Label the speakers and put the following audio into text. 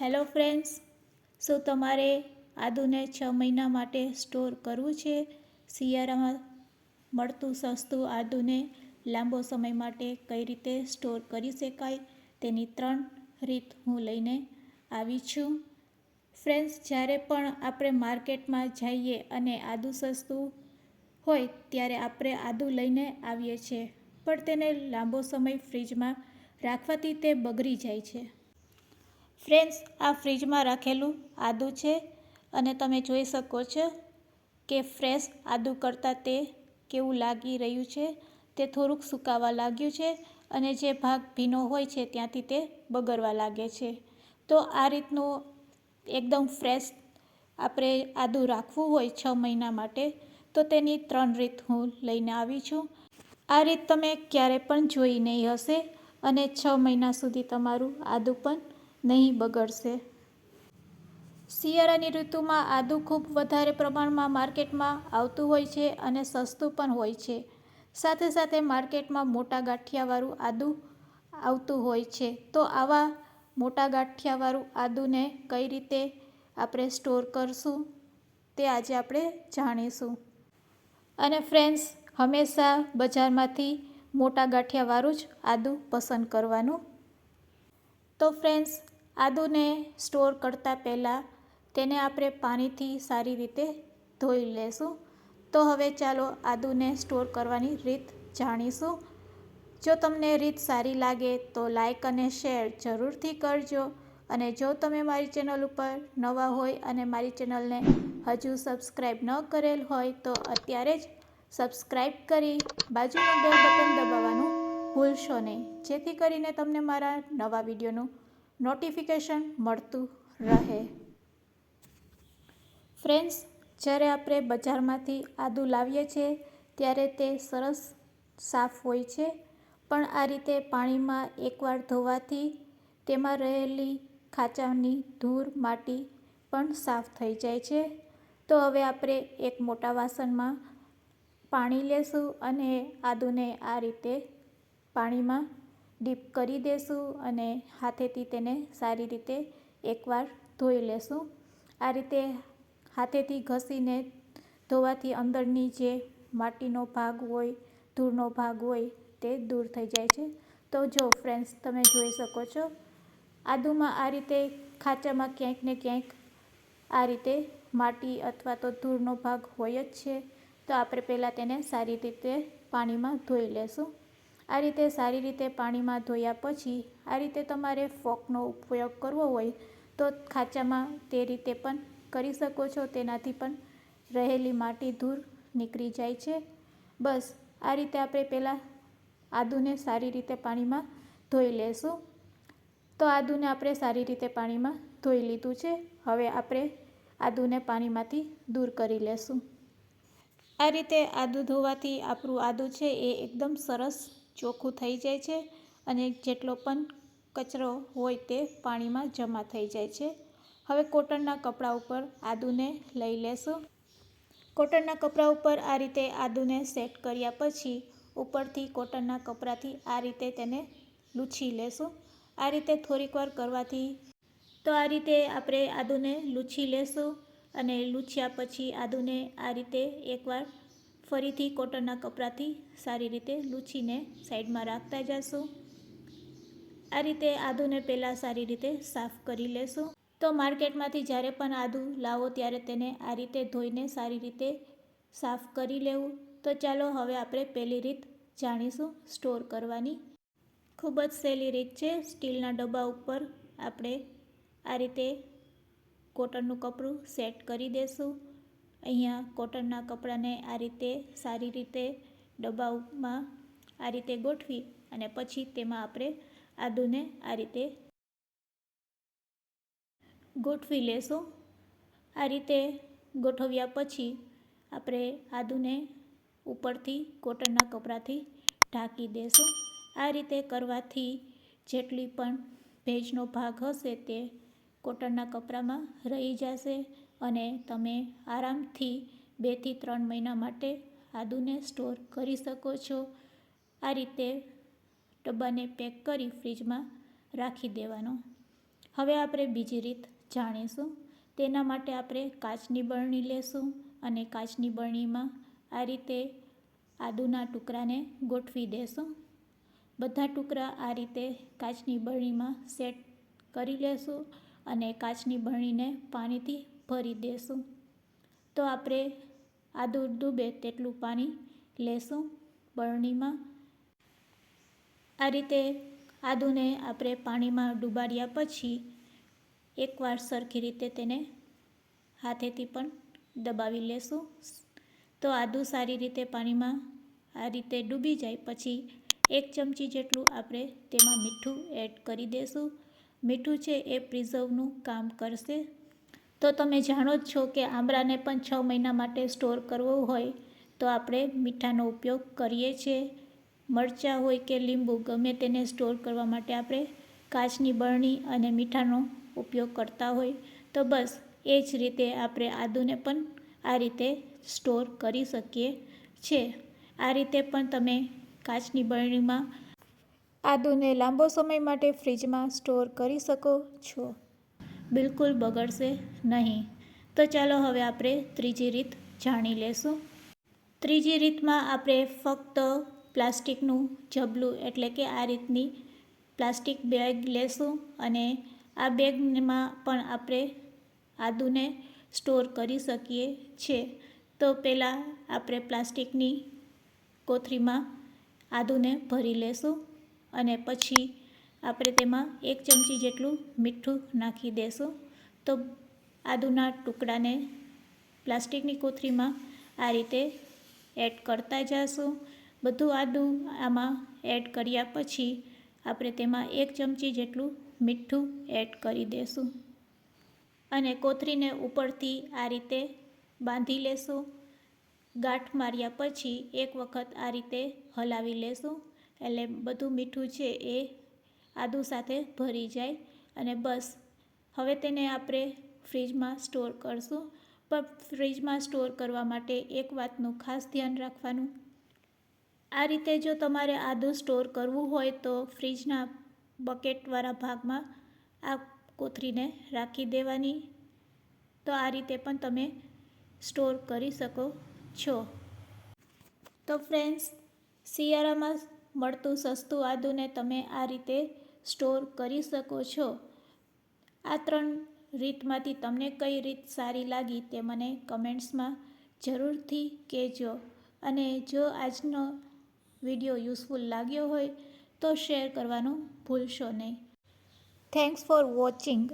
Speaker 1: Hello friends, શું તમારે આદુને છ મહિના માટે સ્ટોર કરવું છે? શિયાળામાં મળતું સસ્તું આદુને લાંબો સમય માટે કઈ રીતે સ્ટોર કરી શકાય? તેની ત્રણ રીત હું લઈને આવી છું. ફ્રેન્ડ્સ, જ્યારે પણ આપણે માર્કેટમાં જઈએ અને આદુ સસ્તું હોય, ત્યારે આપણે આદુ લઈને આવીએ છીએ, પણ તેને લાંબો સમય ફ્રીજમાં રાખવાથી તે બગડી જાય છે. ફ્રેન્ડ્સ, આ ફ્રીજમાં રાખેલું આદું છે અને તમે જોઈ શકો છો કે ફ્રેશ આદું કરતાં તે કેવું લાગી રહ્યું છે. તે થોડુંક સુકાવા લાગ્યું છે અને જે ભાગ ભીનો હોય છે ત્યાંથી તે બગડવા લાગે છે. તો આ રીતનું એકદમ ફ્રેશ આપણે આદું રાખવું હોય છ મહિના માટે, તો તેની ત્રણ રીત હું લઈને આવી છું. આ રીત તમે ક્યારે પણ જોઈ નહીં હશે અને છ મહિના સુધી તમારું આદું પણ નહીં બગડશે. શિયાળાની ઋતુમાં આદુ ખૂબ વધારે પ્રમાણમાં માર્કેટમાં આવતું હોય છે અને સસ્તું પણ હોય છે. સાથે સાથે માર્કેટમાં મોટા ગાંઠિયાવાળું આદુ આવતું હોય છે. તો આવા મોટા ગાંઠિયાવાળું આદુને કઈ રીતે આપણે સ્ટોર કરશું તે આજે આપણે જાણીશું. અને ફ્રેન્ડ્સ, હંમેશા બજારમાંથી મોટા ગાંઠિયાવાળું જ આદુ પસંદ કરવાનું. તો ફ્રેન્ડ્સ આદુને સ્ટોર કરતાં પહેલાં તેને આપણે પાણીથી સારી રીતે ધોઈ લેશું. તો હવે ચાલો આદુને સ્ટોર કરવાની રીત જાણીશું. જો તમને રીત સારી લાગે તો લાઈક અને શેર જરૂરથી કરજો. અને જો તમે મારી ચેનલ ઉપર નવા હોય અને મારી ચેનલને હજુ સબસ્ક્રાઈબ ન કરેલ હોય તો અત્યારે જ સબસ્ક્રાઈબ કરી બાજુનું બેલ બટન દબાવવાનું ભૂલશો નહીં. જેથી કરીને તમને મારા નવા વિડીયોનું નોટિફિકેશન મળતું રહે. ફ્રેન્ડ્સ જ્યારે આપણે બજારમાંથી આદુ લાવીએ છીએ, ત્યારે તે સરસ સાફ હોય છે. પણ આ રીતે પાણીમાં એકવાર ધોવાથી તેમાં રહેલી ખાંચાની ધૂળ માટી પણ સાફ થઈ જાય છે. તો હવે આપણે એક મોટા વાસણમાં પાણી લેશું અને આદુને આ રીતે પાણીમાં ડીપ કરી દેશું અને હાથેથી તેને સારી રીતે એકવાર ધોઈ લેશું. આ રીતે હાથેથી ઘસીને ધોવાથી અંદરની જે માટીનો ભાગ હોય, ધૂળનો ભાગ હોય તે દૂર થઈ જાય છે. તો જો ફ્રેન્ડ્સ તમે જોઈ શકો છો, આદુમાં આ રીતે ખાંચામાં ક્યાંક ને ક્યાંક આ રીતે માટી અથવા તો ધૂળનો ભાગ હોય જ છે. તો આપણે પહેલાં તેને સારી રીતે પાણીમાં ધોઈ લેશું. આ રીતે સારી રીતે પાણીમાં ધોયા પછી આ રીતે તમારે ફોકનો ઉપયોગ કરવો હોય તો ખાંચામાં તે રીતે પણ કરી શકો છો. તેનાથી પણ રહેલી માટી ધૂળ નીકળી જાય છે. બસ, આ રીતે આપણે પહેલાં આદુને સારી રીતે પાણીમાં ધોઈ લેશું. તો આદુને આપણે સારી રીતે પાણીમાં ધોઈ લીધું છે. હવે આપણે આદુને પાણીમાંથી દૂર કરી લેશું. આ રીતે આદુ ધોવાથી આપણું આદુ છે એ એકદમ સરસ ચોખ્ખું થઈ જાય છે અને જેટલો પણ કચરો હોય તે પાણીમાં જમા થઈ જાય છે. હવે કોટનના કપડાં ઉપર આદુને લઈ લેશું. કોટનના કપડાં ઉપર આ રીતે આદુને સેટ કર્યા પછી ઉપરથી કોટનના કપડાથી આ રીતે તેને લૂછી લેશું. આ રીતે થોડીક વાર કરવાથી તો આ રીતે આપણે આદુને લૂછી લેશું અને લૂછ્યા પછી આદુને આ રીતે એકવાર ફરીથી કોટનના કપડાથી સારી રીતે લૂછીને સાઈડમાં રાખતા જશું. આ રીતે આદુને પહેલાં સારી રીતે સાફ કરી લેશું. તો માર્કેટમાંથી જ્યારે પણ આદું લાવો ત્યારે તેને આ રીતે ધોઈને સારી રીતે સાફ કરી લેવું. તો ચાલો હવે આપણે પહેલી રીત જાણીશું સ્ટોર કરવાની. ખૂબ જ સહેલી રીત છે. સ્ટીલના ડબ્બા ઉપર આપણે આ રીતે કોટનનું કપડું સેટ કરી દેશું. અહીંયા કોટનના કપડાને આ રીતે સારી રીતે ડબ્બામાં આ રીતે ગોઠવી અને પછી તેમાં આપણે આદુને આ રીતે ગોઠવી લેશું. આ રીતે ગોઠવ્યા પછી આપણે આદુને ઉપરથી કોટનના કપડાથી ઢાંકી દેશું. આ રીતે કરવાથી જેટલી પણ ભેજનો ભાગ હશે તે કોટનના કપડામાં રહી જશે. અને તમે આરામથી બેથી ત્રણ મહિના માટે આદુને સ્ટોર કરી શકો છો. આ રીતે ડબ્બાને પેક કરી ફ્રીજમાં રાખી દેવાનો. હવે આપણે બીજી રીત જાણીશું. તેના માટે આપણે કાચની બરણી લેશું અને કાચની બરણીમાં આ રીતે આદુના ટુકડાને ગોઠવી દેશું. બધા ટુકડા આ રીતે કાચની બરણીમાં સેટ કરી લેશું અને કાચની બરણીને પાણીથી ભરી દેશું. તો આપણે આદુ ડૂબે તેટલું પાણી લેશું બરણીમાં. આ રીતે આદુને આપણે પાણીમાં ડૂબાડ્યા પછી એકવાર સરખી રીતે તેને હાથેથી પણ દબાવી લેશું. તો આદુ સારી રીતે પાણીમાં આ રીતે ડૂબી જાય પછી એક ચમચી જેટલું આપણે તેમાં મીઠું એડ કરી દઈશું મીઠું છે એ પ્રિઝર્વનું કામ કરશે. તો તમે જાણો જ છો કે આંબળાને પણ છ મહિના માટે સ્ટોર કરવો હોય તો આપણે મીઠાનો ઉપયોગ કરીએ છીએ. મરચાં હોય કે લીંબુ, ગમે તેને સ્ટોર કરવા માટે આપણે કાચની બરણી અને મીઠાનો ઉપયોગ કરતા હોય. તો બસ, એ જ રીતે આપણે આદુને પણ આ રીતે સ્ટોર કરી શકીએ છે આ રીતે પણ તમે કાચની બરણીમાં આદુને લાંબો સમય માટે ફ્રીજમાં સ્ટોર કરી શકો છો. બિલકુલ બગડશે નહીં. તો ચાલો હવે આપણે ત્રીજી રીત જાણી લેશું. ત્રીજી રીતમાં આપણે ફક્ત પ્લાસ્ટિકનું જબલું એટલે કે આ રીતની પ્લાસ્ટિક બેગ લેશું અને આ બેગમાં પણ આપણે આદુને સ્ટોર કરી શકીએ છીએ. તો પહેલાં આપણે પ્લાસ્ટિકની કોથળીમાં આદુને ભરી લેશું અને પછી આપણે તેમાં એક ચમચી જેટલું મીઠું નાખી દેશું. તો આદુના ટુકડાને પ્લાસ્ટિકની કોથળીમાં આ રીતે એડ કરતા જઈશું બધું આદું આમાં એડ કર્યા પછી આપણે તેમાં એક ચમચી જેટલું મીઠું એડ કરી દઈશું અને કોથળીને ઉપરથી આ રીતે બાંધી લેશું. ગાંઠ માર્યા પછી એક વખત આ રીતે હલાવી લેશું. એટલે બધું મીઠું છે એ આદુ સાથે ભરી જાય અને બસ. હવે તેને આપણે ફ્રીજમાં સ્ટોર કરશું. પણ ફ્રીજમાં સ્ટોર કરવા માટે એક વાતનું ખાસ ધ્યાન રાખવાનું. આ રીતે જો તમારે આદુ સ્ટોર કરવું હોય તો ફ્રીજના બકેટવાળા ભાગમાં આ કોથરીને રાખી દેવાની. તો આ રીતે પણ તમે સ્ટોર કરી શકો છો. તો ફ્રેન્ડ્સ, શિયાળામાં મળતું સસ્તું આદુને તમે આ રીતે સ્ટોર કરી શકો છો. આ ત્રણ રીતમાંથી તમને કઈ રીત સારી લાગી તે મને કમેન્ટ્સમાં જરૂરથી કહેજો. અને જો આજનો વીડિયો યુઝફુલ લાગ્યો હોય તો શેર કરવાનું ભૂલશો નહીં. Thanks for watching.